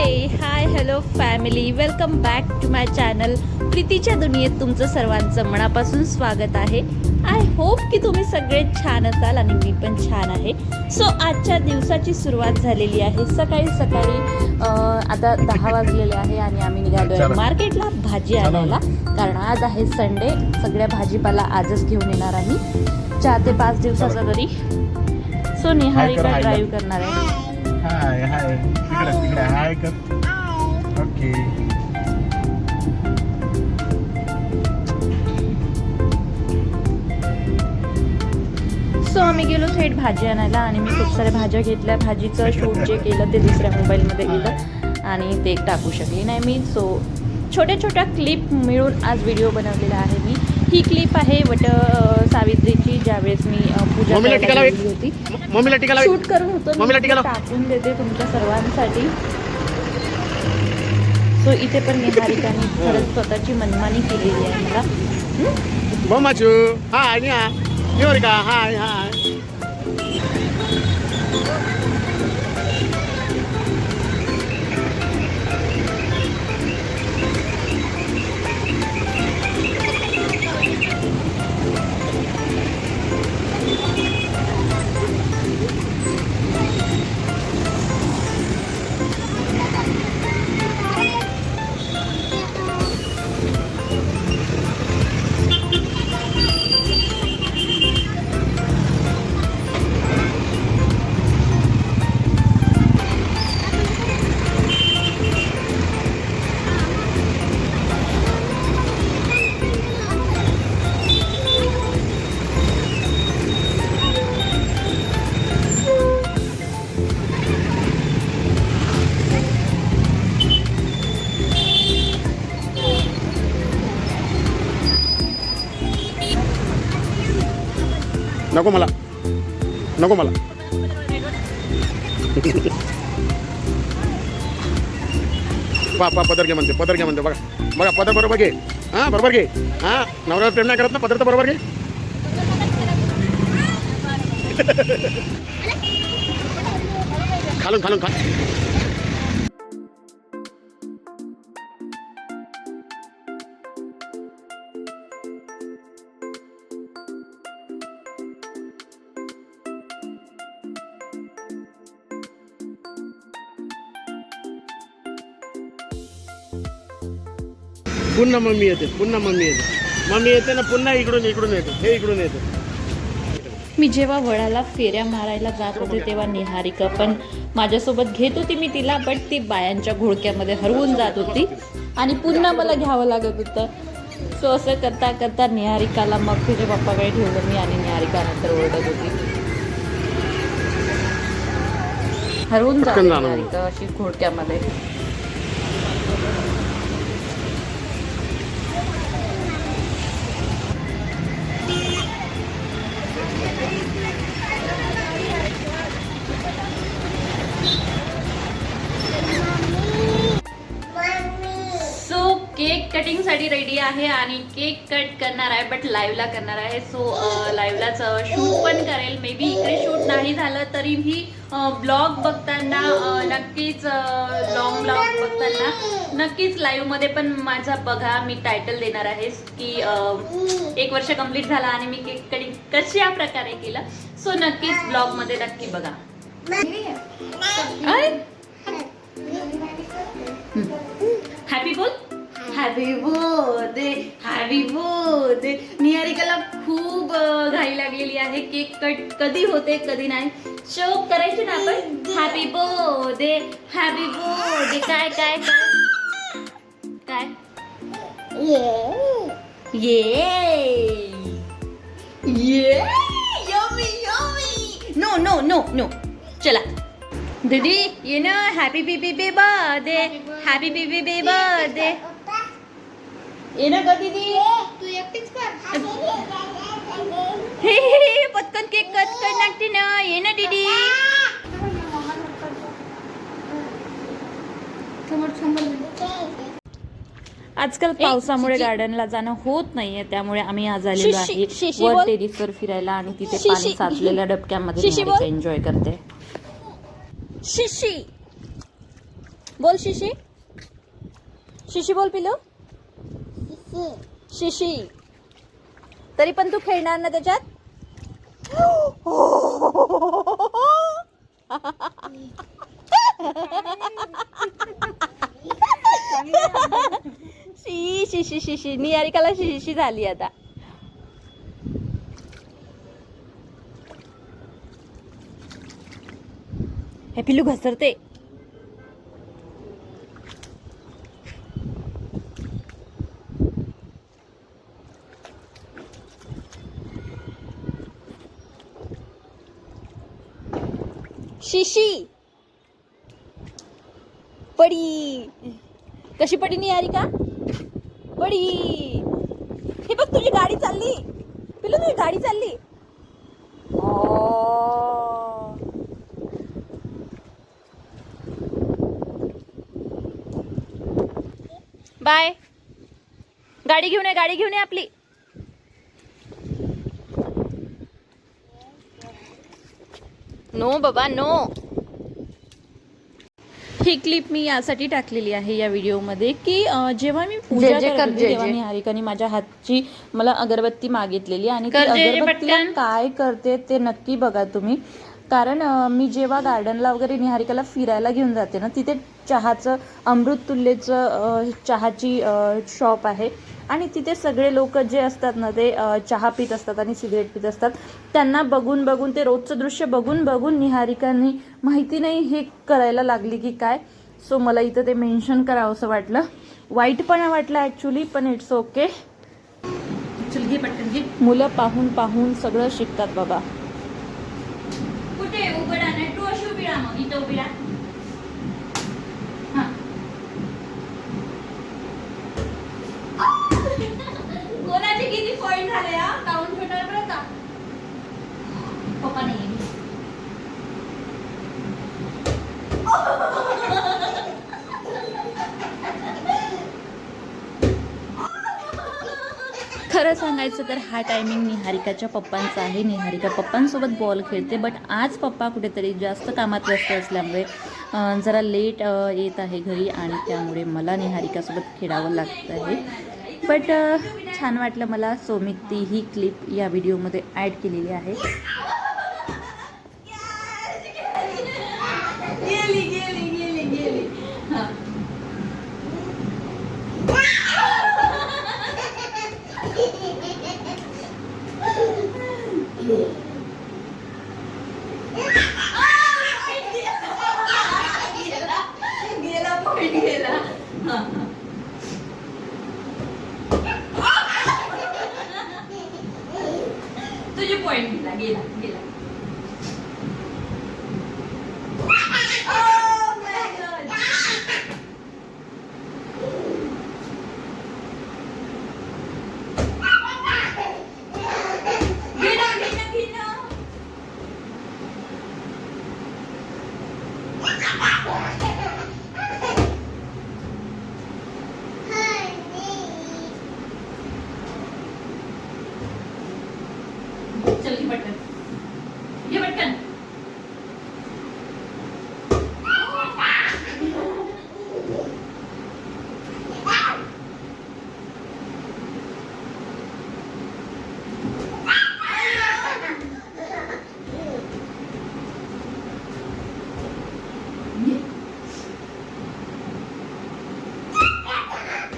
Hi hello family welcome back to my channel प्रीतीच्या दुनियेत तुमचं सर्वांचं मनापासून स्वागत आहे. आय होप की तुम्ही सगळे छान असाल आणि मी पण छान आहे. सो आजच्या दिवसाची सुरुवात झालेली आहे. सकाळी सकाळी आता दहा वाजलेले आहे आणि आम्ही निघालो आहे मार्केटला भाजी आणायला. कारण आज आहे संडे सगळ्या भाजीपाला आजच घेऊन येणार आम्ही. चार ते पाच दिवसाचा तरी सो निहारिका ड्राईव्ह करणार आहे. हाय हाय तिकडे तिकडे हाय कर ओके सो आम्ही गेलो थेट भाजी आणायला आणि मी खूप साऱ्या भाज्या घेतल्या. भाजीचं शूट जे केलं ते दुसऱ्या मोबाईलमध्ये केलं आणि ते टाकू शकली नाही मी. सो छोट्या छोट्या क्लिप मिळून आज व्हिडिओ बनवलेला आहे मी. ही क्लिप आहे वट सावित्रीची ज्यावेळेस मी पूजा होती. शूट करून होतं. टाकून देते तुमच्या सर्वांसाठी. सो इथे पण निहारिकाने खरंच स्वतःची मनमानी केलेली आहे मला. हं? हाय हाय हाय. नको मला. नको मला. पा पा पदर घे म्हणते पदर घे म्हणते बघा. बघा पदर बरोबर घे. हा बरोबर घे. हा नवऱ्याला प्रेम नाही करत ना पदर तर बरोबर घे. खालून खालून खा पुन्हा मम्मी येते पुन्हा मम्मी येते. मम्मी येते ना पुन्हा इकडून इकडून येते हे इकडून येते. मी जेव्हा वडाला फेऱ्या मारायला जात होते तेव्हा निहारिका पण माझ्यासोबत घेत होती मी तिला बट ती बायांच्या घोडक्यामध्ये हरवून जात होती. आणि पुन्हा मला घ्यावं लागत होतं. सो असं करता करता निहारिकाला मग तिच्या पप्पाकडे ठेवलं मी आणि निहारिका नंतर ओरडत होती. हरवून जाते. निहारिका अशी घोडक्यामध्ये. आहे आणि केक कट करणार आहे बट लाईव्हला करणार आहे. सो लाईव्हलाच शूट पण करेल. मे बी इकडे शूट नाही झालं तरीही ब्लॉग बघताना नक्कीच लॉंग ब्लॉग बघताना नक्कीच लाईव्हमध्ये पण माझा बघा. मी टायटल देणार आहे की एक वर्ष कंप्लीट झाला आणि मी केक कटिंग कशा प्रकारे केलं. सो नक्कीच ब्लॉगमध्ये नक्की बघा. हॅपी बोल. Happy birthday happy birthday. निहारिकाला खूप घाई लागलेली आहे. केक कट कधी होते, कधी नाही. शो करायची ना आपण? हॅपी बर्थडे हॅपी बर्थडे काय काय काय? काय? ये ये नो नो नो नो चला. दीदी, ये ना happy baby birthday happy baby birthday ये ना ग दीदी तू एकटीच कर. हे हे, हे पटकन केक कट कर लागते ना ये ना दीदी समोर समोर आजकाल पावसामुळे गार्डनला जाणं होत नाहीये त्यामुळे आम्ही आज आलेलो आहे. वर बोल. टेरिसवर फिरायला आणि तिथे शिशी. पाणी साचलेल्या डबक्यामध्ये. एन्जॉय करते. शिशी. बोल शिशी. शिशी बोल पिलो शिशी तरी पण तू खेळणार ना त्याच्यात? शी शिशी शिशी शी शिशी झाली आता. हे पिल्लू घसरते. शिशी पडी. कशी पडी का पडी. हे बघ तुझी गाडी चालली. पिलू तुझी गाडी चालली. बाय. गाडी घेऊन ये गाडी घेऊन ये आपली. नो बाबा नो ही क्लिप मी यासाठी टाकलेली आहे या व्हिडिओमध्ये की जेव्हा मी पूजा करत तेव्हा जय. निहारिकाने माझ्या हातची मला अगरबत्ती मागितलेली आणि अगरबत्तीला. काय करते ते नक्की बघा तुम्ही कारण मी जेव्हा गार्डनला वगैरे निहारिकाला फिरायला घेऊन जाते ना तिथे चहाचं अमृत तुल्यचं अं, चहाची शॉप आहे. आणि तिथे सगळे लोक जे असतात ना ते चहा पित असतात आणि सिगरेट पित असतात. त्यांना बघून बघून ते रोजचं दृश्य बघून बघून निहारिकांनी माहिती नाही हे करायला लागली की काय. सो मला इथं ते मेन्शन करावं असं वाटलं. वाईटपणा वाटलं ॲक्च्युली पण इट्स ओके मुलं पाहून पाहून सगळं शिकतात बाबा कुठे उभं राहणार तू अशी उभी राहा मग इथं उभी राहा. कोणाचे किती पॉइंट झाले हा? काउंट होणार बरं का? पप्पा नाही. खरं सांगायचं तर हा टायमिंग निहारिकाच्या पप्पांचा आहे. निहारिका पप्पांसोबत बॉल खेळते बट आज पप्पा कुठेतरी जास्त कामात व्यस्त असल्यामुळे जरा लेट येत आहे घरी आणि त्यामुळे मला निहारिकासोबत खेळावं लागतं आहे. बट छान वाटलं मला सो ती ही क्लिप या व्हिडिओमध्ये ॲड केलेली आहे गेली गेली गेली गेली हा. गेला पॉइंट गेला हा, हा. तुझे पॉइंट गेला गेला गेला Oh my God. गेला गेला गेला चल घे पटकन घे पटकन घे.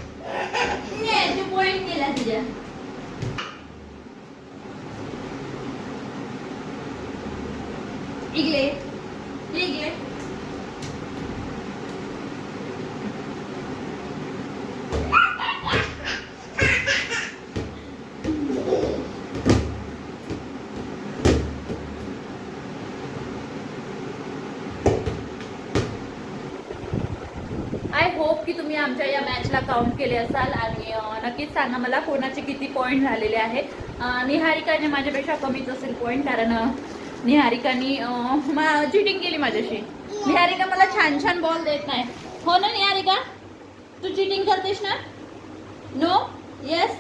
नाही, तू point केला तुझ्या इकडे इकडे आय होप की तुम्ही आमच्या या मॅचला काउंट केले असाल आणि नक्कीच सांगा मला कोणाचे किती पॉईंट झालेले आहे निहारिकाने माझ्यापेक्षा कमीच असेल पॉईंट कारण निहारिकानी चिटिंग केली माझ्याशी. निहारिका मला छान छान बॉल देत नाही. हो ना निहारिका? तू चिटिंग करतेस ना? नो येस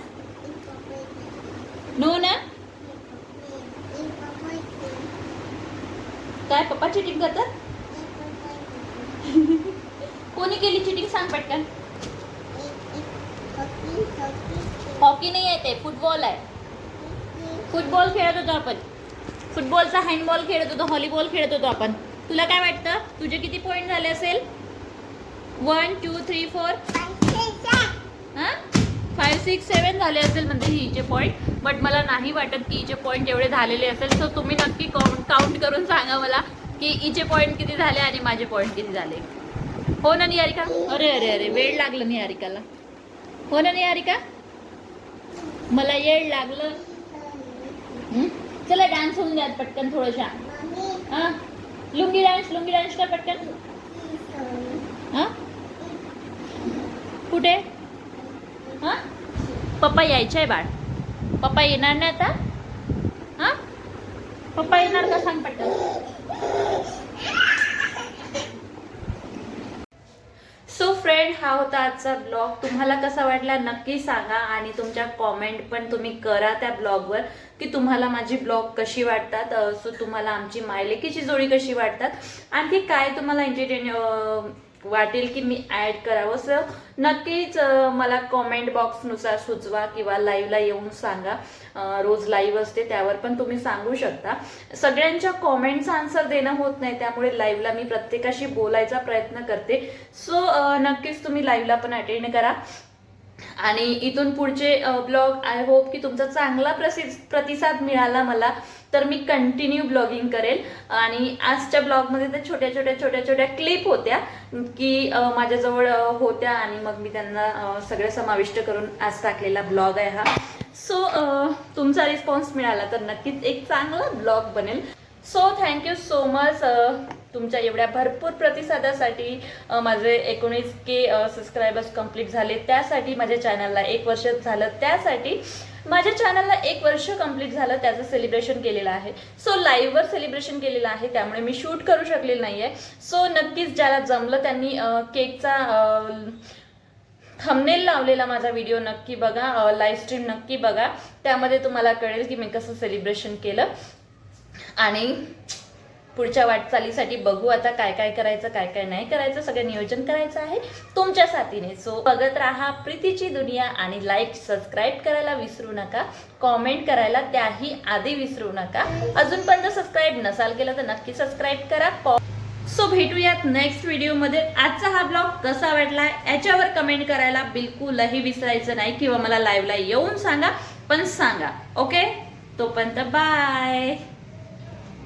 नो ना? काय पप्पा चिटिंग करतात? कोणी केली चिटिंग सांग पटकन. हॉकी आहे ते फुटबॉल आहे. फुटबॉल खेळत होतो आपण. फुटबॉलचा हँडबॉल खेळत होतो हॉलीबॉल खेळत होतो आपण. तुला काय वाटतं? तुझे किती पॉईंट झाले असेल? वन टू थ्री फोर हां? फाईव्ह सिक्स सेवन झाले असेल म्हणजे हिचे पॉईंट बट मला नाही वाटत की हिचे पॉईंट एवढे झालेले असेल. सो तुम्ही नक्की काउंट काउंट करून सांगा मला की हिचे पॉईंट किती झाले आणि माझे पॉईंट किती झाले. हो ना निहारिका? अरे अरे अरे वेळ लागलं निहारिकाला. हो ना निहारिका? मला येळ लागलं. चला डान्स होऊन द्या पटकन थोडशा. हां? लुंगी डान्स लुंगी डान्स कर पटकन. हां? कुठे? हां? पप्पा यायचे आहे बाळ. पप्पा येणार नाही आता? हां? पप्पा येणार का सांग पटकन. सो फ्रेंड हा होता आजचा ब्लॉग तुम्हाला कसा वाटला नक्की सांगा आणि तुमच्या कॉमेंट पण तुम्ही करा त्या ब्लॉगवर की तुम्हाला माझी ब्लॉग कशी वाटतात. सो तुम्हाला आमची मायलेकीची जोडी कशी वाटतात. आणखी काय तुम्हाला एंटरटेन वाटेल की मी ॲड करावं. सर नक्कीच मला कॉमेंट बॉक्सनुसार सुचवा किंवा लाईव्हला येऊन सांगा. रोज लाईव्ह असते त्यावर पण तुम्ही सांगू शकता. सगळ्यांच्या कॉमेंटचा आन्सर देणं होत नाही त्यामुळे लाईव्हला मी प्रत्येकाशी बोलायचा प्रयत्न करते. सो नक्कीच तुम्ही लाईव्हला पण अटेंड करा. आणि इथून पुढचे ब्लॉग आय होप की तुमचा चांगला प्रसि प्रतिसाद मिळाला मला. तर मी कंटिन्यू ब्लॉगिंग करेल. आणि आजच्या ब्लॉगमध्ये तर छोट्या छोट्या छोट्या छोट्या क्लिप होत्या की माझ्याजवळ होत्या आणि मग मी त्यांना सगळं समाविष्ट करून आज टाकलेला ब्लॉग आहे हा. सो तुमचा रिस्पॉन्स मिळाला तर नक्कीच एक चांगला ब्लॉग बनेल. सो थँक्यू सो मच तुमच्या एवढ्या भरपूर प्रतिसादासाठी माझे एकोणीस के सबस्क्रायबर्स कंप्लीट झाले. त्यासाठी माझ्या चॅनलला एक वर्ष झालं. त्यासाठी माझ्या चॅनलला एक वर्ष कंप्लीट झालं त्याचं सेलिब्रेशन केलेलं आहे. सो लाईव्हवर सेलिब्रेशन केलेलं आहे त्यामुळे मी शूट करू शकलेली नाही आहे सो नक्कीच ज्याला जमलं त्यांनी केकचा थंबनेल लावलेला माझा व्हिडिओ नक्की बघा लाईव्ह स्ट्रीम नक्की बघा. त्यामध्ये तुम्हाला कळेल की मी कसं सेलिब्रेशन केलं. आणि पुढच्या वाटचालीसाठी बघू आता काय काय करायचं काय काय नाही करायचं सगळं नियोजन करायचं आहे तुमच्या साथीने. सो बघत राहा प्रीतीची दुनिया आणि लाईक सबस्क्राईब करायला विसरू नका. कॉमेंट करायला त्याही आधी विसरू नका. अजूनपर्यंत सबस्क्राईब नसाल केलं तर नक्की सबस्क्राईब करा. सो भेटूयात नेक्स्ट व्हिडिओमध्ये आजचा हा ब्लॉग कसा वाटला याच्यावर कमेंट करायला बिलकुलही विसरायचं नाही किंवा मला लाईव्हला येऊन सांगा पण सांगा. ओके तोपर्यंत बाय